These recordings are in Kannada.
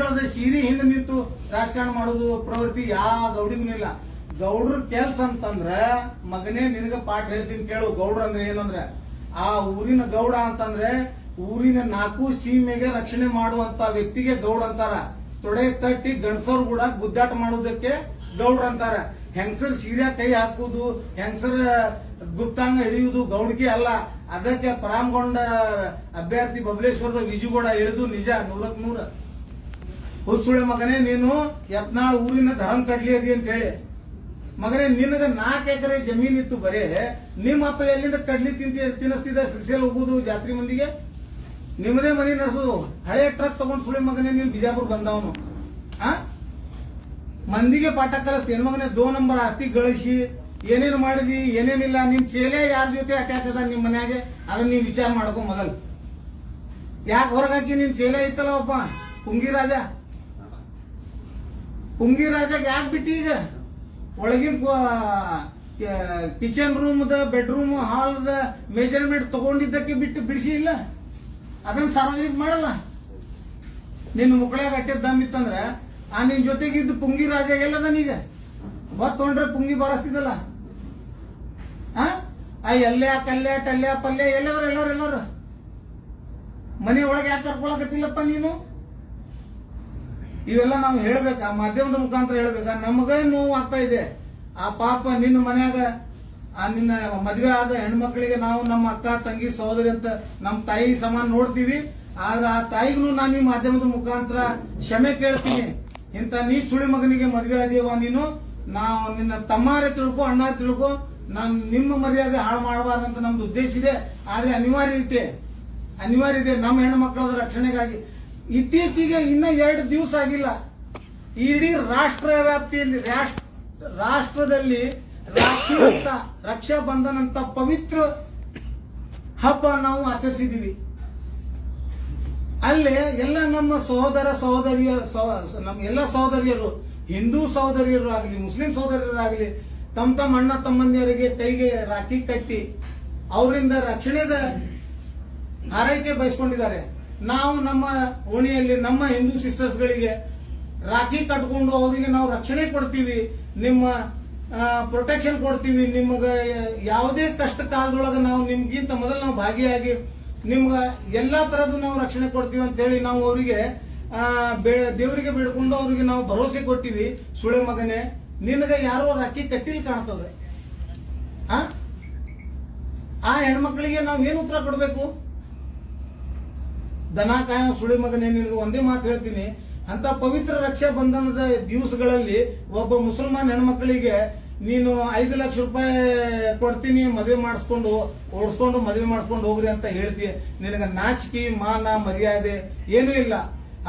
ಮಕ್ಕಳದ ಶೀರಿ ಹಿಂದೆ ನಿಂತು ರಾಜಕಾರಣ ಮಾಡೋದು, ಪ್ರವೃತ್ತಿ ಯಾವ ಗೌಡಿಗೂ ಇಲ್ಲ. ಗೌಡ್ರ ಕೆಲ್ಸ ಅಂತಂದ್ರ, ಮಗನೇ ನಿನಗ ಪಾಠ ಹೇಳ್ತೀನಿ ಕೇಳು, ಗೌಡ್ರ ಅಂದ್ರೆ ಏನಂದ್ರೆ, ಆ ಊರಿನ ಗೌಡ ಅಂತಂದ್ರೆ, ಊರಿನ ನಾಲ್ಕು ಸೀಮೆಗೆ ರಕ್ಷಣೆ ಮಾಡುವಂತ ವ್ಯಕ್ತಿಗೆ ಗೌಡ ಅಂತಾರ. ತೊಡೆ ತಟ್ಟಿ ಗಂಡಸರು ಕೂಡ ಗುದ್ದಾಟ ಮಾಡೋದಕ್ಕೆ ಗೌಡ್ರ ಅಂತಾರ. ಹೆಂಗಸರ್ ಸೀರೆ ಕೈ ಹಾಕುದು, ಹೆಂಗ್ಸರ್ ಗುಪ್ತಾಂಗ ಹಿಡಿಯುವುದು ಗೌಡ್ಗೆ ಅಲ್ಲ. ಅದಕ್ಕೆ ಪರಾಮಗೊಂಡ ಅಭ್ಯರ್ಥಿ ಬಬಲೇಶ್ವರದ ವಿಜುಗೌಡ ಇಳಿದು ನಿಜ ನೂರಕ್ ನೂರ. ಹುಸುಳೆ ಮಗನೇ ನೀನು ಯತ್ನಾಳ್ ಊರಿನ ಧರಂ ಕಡ್ಲಿ ಅದಿ ಅಂತ ಹೇಳಿ ಮಗನೇ, ನಿನಗೆ ನಾಲ್ಕು ಎಕರೆ ಜಮೀನಿತ್ತು ಬರೇ, ನಿಮ್ಮ ಅಪ್ಪ ಎಲ್ಲಿಂದ ಕಡ್ಲಿ ತಿಂತಿ ತಿನ್ನಿಸ್ತಿದ್ದ ಸಿರ್ಸೇಲ್ ಹೋಗುದು ಜಾತ್ರೆ ಮಂದಿಗೆ? ನಿಮ್ಮದೇ ಮನೆ ನಡೆಸೋದು. ಹಳೆ ಟ್ರಕ್ ತಗೊಂಡು ಸುಳೆ ಮಗನೇ, ನೀನು ಬಿಜಾಪುರ ಬಂದವನು. ಆ? ಮಂದಿಗೆ ಪಾಠ ತಿನ್ ಮಗನೇ ದೋ ನಂಬರ್ ಆಸ್ತಿ ಗಳಿಸಿ, ಏನೇನು ಮಾಡಿದಿ, ಏನೇನಿಲ್ಲ ನಿಮ್ ಚೇಲೆ ಯಾರ ಜೊತೆ ಅಟ್ಯಾಚ್ ಅದ ನಿಮ್ ಮನ್ಯಾಗೆ? ಅದನ್ನ ನೀವು ವಿಚಾರ ಮಾಡ್ಕೊ ಮೊದಲು. ಯಾಕೆ ಹೊರಗಾಕಿ ನಿನ್ ಚೇಲೆ ಇತ್ತಲ್ಲ ಪುಂಗಿ ರಾಜ ಪುಂಗಿ ರಾಜಾಗ ಯಾಕೆ ಬಿಟ್ಟಿ ಈಗ? ಒಳಗಿನ ಕಿಚನ್ ರೂಮ್ದ, ಬೆಡ್ರೂಮ್, ಹಾಲ್ದ ಮೆಜರ್ಮೆಂಟ್ ತಗೊಂಡಿದ್ದಕ್ಕೆ ಬಿಟ್ಟು ಬಿಡಿಸಿ ಇಲ್ಲ? ಅದನ್ನ ಸಾರ್ವಜನಿಕ ಮಾಡಲ್ಲ? ನಿನ್ನ ಮುಕ್ಕಳಾಗ ಅಟ್ಟೆ ದಮ್ ಇತ್ತಂದ್ರೆ, ಆ ನಿನ್ ಜೊತೆಗಿದ್ದು ಪುಂಗಿ ರಾಜ ಎಲ್ಲದನೀಗ ಬತ್ ತೊಗೊಂಡ್ರೆ ಪುಂಗಿ ಬಾರಿಸ್ತಿದ್ದಲ್ಲ? ಆ? ಆ ಎಲ್ಲೆ ಕಲ್ಲೆ ಟಲ್ಲೆ ಪಲ್ಯ ಎಲ್ಲರ ಎಲ್ಲರ ಎಲ್ಲರ. ಮನೆ ಒಳಗೆ ಯಾಕೆ ಕರ್ಕೊಳಕತ್ತಿಲ್ಲಪ್ಪ ನೀನು? ಇವೆಲ್ಲ ನಾವು ಹೇಳ್ಬೇಕಾ? ಮಾಧ್ಯಮದ ಮುಖಾಂತರ ಹೇಳ್ಬೇಕಾ? ನಮಗ ನೋವು ಆಗ್ತಾ ಇದೆ. ಆ ಪಾಪ ನಿನ್ನ ಮನ್ಯಾಗ, ಆ ನಿನ್ನ ಮದ್ವೆ ಆದ ಹೆಣ್ಮಕ್ಳಿಗೆ ನಾವು ನಮ್ಮ ಅಕ್ಕ, ತಂಗಿ, ಸಹೋದರಿ ಅಂತ ನಮ್ಮ ತಾಯಿ ಸಮಾನ ನೋಡ್ತೀವಿ. ಆದ್ರೆ ಆ ತಾಯಿಗೂ ನಾನು ಈ ಮಾಧ್ಯಮದ ಮುಖಾಂತರ ಕ್ಷಮೆ ಕೇಳ್ತೀನಿ. ಇಂಥ ನೀ ಸುಳಿ ಮಗನಿಗೆ ಮದ್ವೆ ಆದೀವ ನೀನು? ನಾವು ನಿನ್ನ ತಮ್ಮಾರೆ ತಿಳ್ಕೊ, ಅಣ್ಣ ತಿಳ್ಕೊ, ನಾನು ನಿಮ್ಮ ಮರ್ಯಾದೆ ಹಾಳು ಮಾಡಬಾರ್ದಂತ ನಮ್ದು ಉದ್ದೇಶ ಇದೆ. ಆದ್ರೆ ಅನಿವಾರ್ಯ ಐತೆ. ಅನಿವಾರ್ಯ ಇದೆ ನಮ್ಮ ಹೆಣ್ಮಕ್ಳದ ರಕ್ಷಣೆಗಾಗಿ. ಇತ್ತೀಚೆಗೆ ಇನ್ನ ಎರಡು ದಿವಸ ಆಗಿಲ್ಲ. ಇಡೀ ರಾಷ್ಟ್ರ ವ್ಯಾಪ್ತಿಯಲ್ಲಿ ರಾಷ್ಟ್ರ, ರಾಷ್ಟ್ರದಲ್ಲಿ ರಾಖಿ ರಕ್ಷಾ ಬಂಧನ ಅಂತ ಪವಿತ್ರ ಹಬ್ಬ ನಾವು ಆಚರಿಸಿದೀವಿ ಅಲ್ಲಿ ಎಲ್ಲ ನಮ್ಮ ಸಹೋದರ ಸಹೋದರಿಯ, ಸಹ- ನಮ್ಮ ಎಲ್ಲ ಸಹೋದರಿಯರು, ಹಿಂದೂ ಸಹೋದರಿಯರು ಆಗಲಿ, ಮುಸ್ಲಿಂ ಸಹೋದರಿಯರಾಗಲಿ ತಮ್ಮ ತಮ್ಮ ಅಣ್ಣ ತಮ್ಮಂದಿಯರಿಗೆ ಕೈಗೆ ರಾಖಿ ಕಟ್ಟಿ, ಅವರಿಂದ ರಕ್ಷಣೆದ ಆರೈಕೆ ಬಯಸ್ಕೊಂಡಿದ್ದಾರೆ. ನಾವು ನಮ್ಮ ಓಣಿಯಲ್ಲಿ ನಮ್ಮ ಹಿಂದೂ ಸಿಸ್ಟರ್ಸ್ಗಳಿಗೆ ರಾಖಿ ಕಟ್ಕೊಂಡು ಅವರಿಗೆ ನಾವು ರಕ್ಷಣೆ ಕೊಡ್ತೀವಿ, ನಿಮ್ಮ ಪ್ರೊಟೆಕ್ಷನ್ ಕೊಡ್ತೀವಿ, ನಿಮಗೆ ಯಾವುದೇ ಕಷ್ಟ ಕಾಲದೊಳಗೆ ನಾವು ನಿಮ್ಗಿಂತ ಮೊದಲು ನಾವು ಭಾಗಿಯಾಗಿ ನಿಮ್ಗೆ ಎಲ್ಲಾ ತರದ್ದು ನಾವು ರಕ್ಷಣೆ ಕೊಡ್ತೀವಿ ಅಂತ ಹೇಳಿ ನಾವು ಅವರಿಗೆ ದೇವರಿಗೆ ಬಿಡ್ಕೊಂಡು ಅವರಿಗೆ ನಾವು ಭರವಸೆ ಕೊಟ್ಟಿವಿ. ಸುಳೆ ಮಗನೇ, ನಿನಗೆ ಯಾರೋ ರಾಖಿ ಕಟ್ಟಿಲ್ ಕಾಣ್ತದೆ. ಆ ಹೆಣ್ಮಕ್ಳಿಗೆ ನಾವು ಏನು ಉತ್ತರ ಕೊಡ್ಬೇಕು? ದನ ಕಾಯ ಸುಳಿ ಮಗನೇ ನಿನಗೆ ಒಂದೇ ಮಾತು ಹೇಳ್ತೀನಿ. ಅಂತ ಪವಿತ್ರ ರಕ್ಷಾ ಬಂಧನದ ದಿವಸಗಳಲ್ಲಿ ಒಬ್ಬ ಮುಸಲ್ಮಾನ್ ಹೆಣ್ಮಕ್ಳಿಗೆ ನೀನು ಐದು ಲಕ್ಷ ರೂಪಾಯಿ ಕೊಡ್ತೀನಿ, ಮದುವೆ ಮಾಡಿಸ್ಕೊಂಡು ಓಡಿಸ್ಕೊಂಡು ಮದುವೆ ಮಾಡಿಸ್ಕೊಂಡು ಹೋಗ್ರಿ ಅಂತ ಹೇಳ್ತಿ. ನಿನಗೆ ನಾಚಿಕೆ, ಮಾನ, ಮರ್ಯಾದೆ ಏನೂ ಇಲ್ಲ.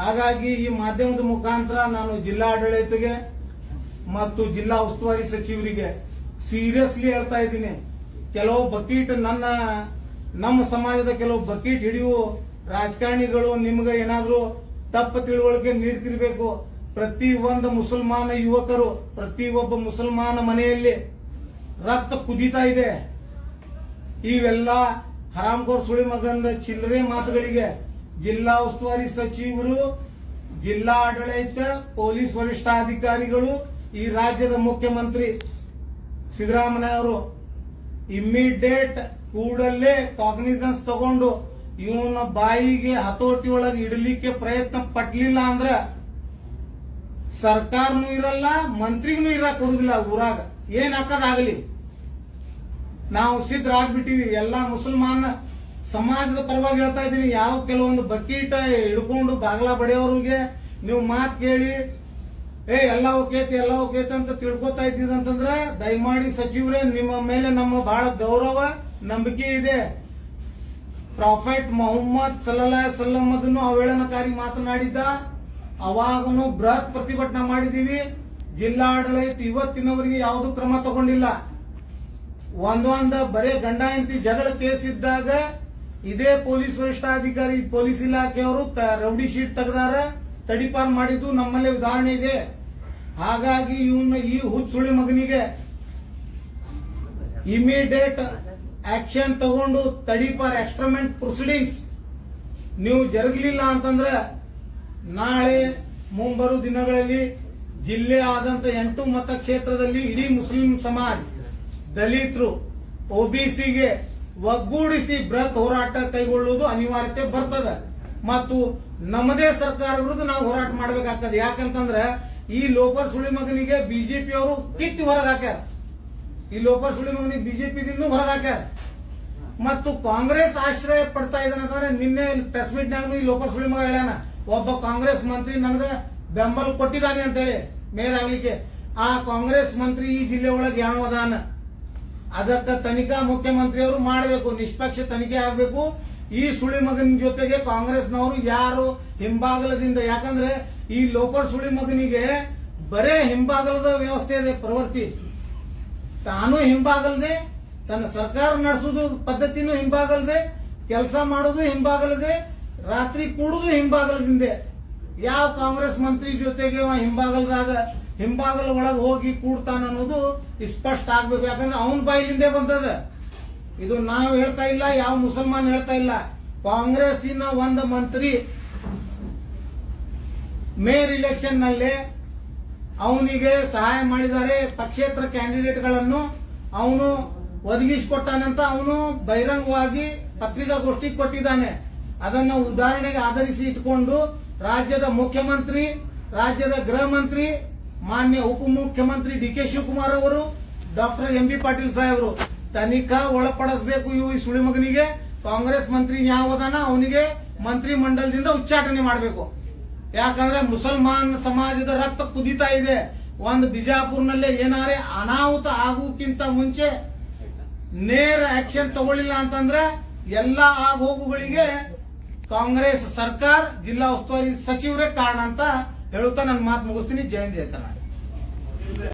ಹಾಗಾಗಿ ಈ ಮಾಧ್ಯಮದ ಮುಖಾಂತರ ನಾನು ಜಿಲ್ಲಾ ಆಡಳಿತಗೆ ಮತ್ತು ಜಿಲ್ಲಾ ಉಸ್ತುವಾರಿ ಸಚಿವರಿಗೆ ಸೀರಿಯಸ್ಲಿ ಹೇಳ್ತಾ ಇದ್ದೀನಿ. ಕೆಲವು ಬಕೀಟ್ ನನ್ನ, ನಮ್ಮ ಸಮಾಜದ ಕೆಲವು ಬಕೀಟ್ ಹಿಡಿಯುವ ರಾಜಕಾರಣಿಗಳು ನಿಮ್ಗೆ ಏನಾದರೂ ತಪ್ಪು ತಿಳುವಳಿಕೆ ನೀಡ್ತಿರ್ಬೇಕು. ಪ್ರತಿ ಒಂದು ಮುಸಲ್ಮಾನ ಯುವಕರು, ಪ್ರತಿ ಒಬ್ಬ ಮುಸಲ್ಮಾನ ಮನೆಯಲ್ಲಿ ರಕ್ತ ಕುದೀತಾ ಇದೆ. ಇವೆಲ್ಲ ಹರಾಮ್ಗೋರ್ ಸುಳಿ ಮಗನ ಚಿಲ್ಲರೆ ಮಾತುಗಳಿಗೆ ಜಿಲ್ಲಾ ಉಸ್ತುವಾರಿ ಸಚಿವರು, ಜಿಲ್ಲಾ ಆಡಳಿತ, ಪೊಲೀಸ್ ವರಿಷ್ಠಾಧಿಕಾರಿಗಳು, ಈ ರಾಜ್ಯದ ಮುಖ್ಯಮಂತ್ರಿ ಸಿದ್ದರಾಮಯ್ಯ ಅವರು ಇಮ್ಮಿಡಿಯೇಟ್ ಕೂಡಲೇ ಕಾಗ್ನಿಸನ್ಸ್ ತಗೊಂಡು ಇವನ ಬಾಯಿಗೆ ಹತೋಟಿ ಒಳಗೆ ಇಡಲಿಕ್ಕೆ ಪ್ರಯತ್ನ ಪಡ್ಲಿಲ್ಲ ಅಂದ್ರ ಸರ್ಕಾರನೂ ಇರಲ್ಲ, ಮಂತ್ರಿಗೂ ಇರಕ್ ಕೊಡುದಿಲ್ಲ ಊರಾಗ. ಏನ್ ಹಾಕದಾಗಲಿ? ನಾವು ಸಿದ್ಧರಾಗ್ಬಿಟ್ಟಿವಿ. ಎಲ್ಲಾ ಮುಸಲ್ಮಾನ ಸಮಾಜದ ಪರವಾಗಿ ಹೇಳ್ತಾ ಇದ್ದೀನಿ. ಯಾವ ಕೆಲವೊಂದು ಬಕೀಟ ಹಿಡ್ಕೊಂಡು ಬಾಗ್ಲ ಬಡಿಯೋರಿಗೆ ನೀವು ಮಾತು ಕೇಳಿ, ಏ, ಎಲ್ಲ ಓಕೇತಿ ಎಲ್ಲ ಓಕೇತಿ ಅಂತ ತಿಳ್ಕೊತಾ ಇದ್ದಿದಂತಂದ್ರೆ ದಯಮಾಡಿ ಸಚಿವರೇ, ನಿಮ್ಮ ಮೇಲೆ ನಮ್ಮ ಬಹಳ ಗೌರವ, ನಂಬಿಕೆ ಇದೆ. ಪ್ರಾಫೆಟ್ ಮೊಹಮ್ಮದ್ ಸಲ್ಲಾ ಸಲ್ಲಂ ಅದನ್ನು ಅವೇಳನಕಾರಿ ಮಾತನಾಡಿದ್ದ. ಅವಾಗನು ಬೃಹತ್ ಪ್ರತಿಭಟನೆ ಮಾಡಿದೀವಿ ಜಿಲ್ಲಾಡಳಿತ ಇವತ್ತಿನವರೆಗೆ ಯಾವುದು ಕ್ರಮ ತಗೊಂಡಿಲ್ಲ. ಒಂದೊಂದ ಬರೇ ಗಂಡ ಹೆಂಡತಿ ಜಗಳ ಕೇಸ್ ಇದ್ದಾಗ ಇದೇ ಪೊಲೀಸ್ ವರಿಷ್ಠಾಧಿಕಾರಿ, ಪೊಲೀಸ್ ಇಲಾಖೆಯವರು ರೌಡಿ ಶೀಟ್ ತೆಗೆದಾರ, ತಡಿಪಾರ್ ಮಾಡಿದ್ದು ನಮ್ಮಲ್ಲಿ ಉದಾಹರಣೆ ಇದೆ. ಹಾಗಾಗಿ ಇವನ್ನ ಈ ಹುಚ್ಚುಳಿ ಮಗನಿಗೆ ಇಮಿಡಿಯೇಟ್ ಆಕ್ಷನ್ ತಗೊಂಡು ತಡಿ ಫಾರ್ ಎಕ್ಸ್ಟ್ರಮೆಂಟ್ ಪ್ರೊಸೀಡಿಂಗ್ಸ್ ನೀವು ಜರುಗಲಿಲ್ಲ ಅಂತಂದ್ರೆ ನಾಳೆ ಮುಂಬರುವ ದಿನಗಳಲ್ಲಿ ಜಿಲ್ಲೆ ಆದಂತ ಎಂಟು ಮತಕ್ಷೇತ್ರದಲ್ಲಿ ಇಡೀ ಮುಸ್ಲಿಂ ಸಮಾಜ, ದಲಿತರು ಒಬಿಸಿಗೆ ಒಗ್ಗೂಡಿಸಿ ಬೃಹತ್ ಹೋರಾಟ ಕೈಗೊಳ್ಳುವುದು ಅನಿವಾರ್ಯತೆ ಬರ್ತದೆ. ಮತ್ತು ನಮ್ಮದೇ ಸರ್ಕಾರ ವಿರುದ್ಧ ನಾವು ಹೋರಾಟ ಮಾಡ್ಬೇಕಾಗ್ತದೆ. ಯಾಕಂತಂದ್ರೆ ಈ ಲೋಪರ್ ಸುಳಿ ಮಗನಿಗೆ ಬಿಜೆಪಿ ಅವರು ಕಿತ್ತಿ ಹೊರಗೆ ಹಾಕ್ಯಾರ. ಈ ಲೋಪರ್ ಸುಳಿ ಮಗನಿಗೆ ಬಿಜೆಪಿ ಹೊರಗೆ ಹಾಕ್ಯಾರ. ಮತ್ತು ಕಾಂಗ್ರೆಸ್ ಆಶ್ರಯ ಪಡ್ತಾ ಇದ್ದಾನೆ ಅಂತಂದ್ರೆ ನಿನ್ನೆ ಪ್ರೆಸ್ ಮೀಟ್ ನಾಗ ಈ ಲೋಕಲ್ ಸುಳಿ ಮಗ ಹೇಳ್ಯಾನ. ಒಬ್ಬ ಕಾಂಗ್ರೆಸ್ ಮಂತ್ರಿ ನನಗೆ ಬೆಂಬಲ ಕೊಟ್ಟಿದ್ದಾನೆ ಅಂತೇಳಿ ಮೇಯರ್ ಆಗ್ಲಿಕ್ಕೆ. ಆ ಕಾಂಗ್ರೆಸ್ ಮಂತ್ರಿ ಈ ಜಿಲ್ಲೆ ಒಳಗೆ ಯಾವ ಅದಾನ? ಅದಕ್ಕೆ ತನಿಖಾ ಮುಖ್ಯಮಂತ್ರಿಯವರು ಮಾಡಬೇಕು, ನಿಷ್ಪಕ್ಷ ತನಿಖೆ ಆಗಬೇಕು. ಈ ಸುಳಿ ಮಗನ ಜೊತೆಗೆ ಕಾಂಗ್ರೆಸ್ನವರು ಯಾರು ಹಿಂಬಾಗಲದಿಂದ, ಯಾಕಂದ್ರೆ ಈ ಲೋಕಲ್ ಸುಳಿ ಮಗನಿಗೆ ಬರೇ ಹಿಂಬಾಗಲದ ವ್ಯವಸ್ಥೆ ಇದೆ ಪ್ರವೃತ್ತಿ. ತಾನು ಹಿಂಬಾಗಲ್ದೆ, ತನ್ನ ಸರ್ಕಾರ ನಡೆಸೋದು ಪದ್ಧತಿನೂ ಹಿಂಬಾಗಲ್ದೆ, ಕೆಲಸ ಮಾಡೋದು ಹಿಂಬಾಗಲದೆ, ರಾತ್ರಿ ಕೂಡುದು ಹಿಂಬಾಗಲದಿಂದ. ಯಾವ ಕಾಂಗ್ರೆಸ್ ಮಂತ್ರಿ ಜೊತೆಗೆ ಹಿಂಬಾಗಲದಾಗ, ಹಿಂಬಾಗಲ ಒಳಗೆ ಹೋಗಿ ಕೂಡ್ತಾನ ಅನ್ನೋದು ಸ್ಪಷ್ಟ ಆಗ್ಬೇಕು. ಯಾಕಂದ್ರೆ ಅವನ ಬಾಯಿಲಿಂದೆ ಬಂದದ. ಇದು ನಾವು ಹೇಳ್ತಾ ಇಲ್ಲ, ಯಾವ ಮುಸಲ್ಮಾನ್ ಹೇಳ್ತಾ ಇಲ್ಲ. ಕಾಂಗ್ರೆಸ್ಸಿನ ಒಂದು ಮಂತ್ರಿ ಮೇಯರ್ ಇಲೆಕ್ಷನ್ನಲ್ಲಿ ಅವನಿಗೆ ಸಹಾಯ ಮಾಡಿದ್ದಾರೆ ಪಕ್ಷೇತರ ಕ್ಯಾಂಡಿಡೇಟ್ಗಳನ್ನು ಅವನು ಒದಗಿಸಿಕೊಟ್ಟಾನಂತ ಅವನು ಬಹಿರಂಗವಾಗಿ ಪತ್ರಿಕಾಗೋಷ್ಠಿ ಕೊಟ್ಟಿದ್ದಾನೆ. ಅದನ್ನು ಉದಾಹರಣೆಗೆ ಆಧರಿಸಿ ಇಟ್ಕೊಂಡು ರಾಜ್ಯದ ಮುಖ್ಯಮಂತ್ರಿ, ರಾಜ್ಯದ ಗೃಹ ಮಂತ್ರಿ, ಮಾನ್ಯ ಉಪಮುಖ್ಯಮಂತ್ರಿ ಡಿ ಕೆ ಶಿವಕುಮಾರ್ ಅವರು, ಡಾಕ್ಟರ್ ಎಂ ಬಿ ಪಾಟೀಲ್ ಸಾಹೇಬರು ತನಿಖಾ ಒಳಪಡಿಸಬೇಕು ಇವು ಈ ಸುಳಿಮಗನಿಗೆ. ಕಾಂಗ್ರೆಸ್ ಮಂತ್ರಿ ಯಾವದಾನ ಅವನಿಗೆ ಮಂತ್ರಿ ಮಂಡಲದಿಂದ ಉಚ್ಚಾಟನೆ ಮಾಡಬೇಕು. ಯಾಕಂದ್ರೆ ಮುಸಲ್ಮಾನ್ ಸಮಾಜದ ರಕ್ತ ಕುದೀತಾ ಇದೆ. ಒಂದು ಬಿಜಾಪುರ್ನಲ್ಲೇ ಏನಾರೆ ಅನಾಹುತ ಆಗೋಕ್ಕಿಂತ ಮುಂಚೆ ನೇರ ಆಕ್ಷನ್ ತಗೊಳ್ಳಿಲ್ಲ ಅಂತಂದ್ರೆ ಎಲ್ಲಾ ಆಗೋಗುಗಳಿಗೆ ಕಾಂಗ್ರೆಸ್ ಸರ್ಕಾರ ಜಿಲ್ಲಾ ಉಸ್ತುವಾರಿ ಸಚಿವರೇ ಕಾರಣ ಅಂತ ಹೇಳುತ್ತಾ ನನ್ನ ಮಾತು ಮುಗಿಸ್ತೀನಿ. ಜಯ ಜಯ ಕರ್ನಾಟಕ.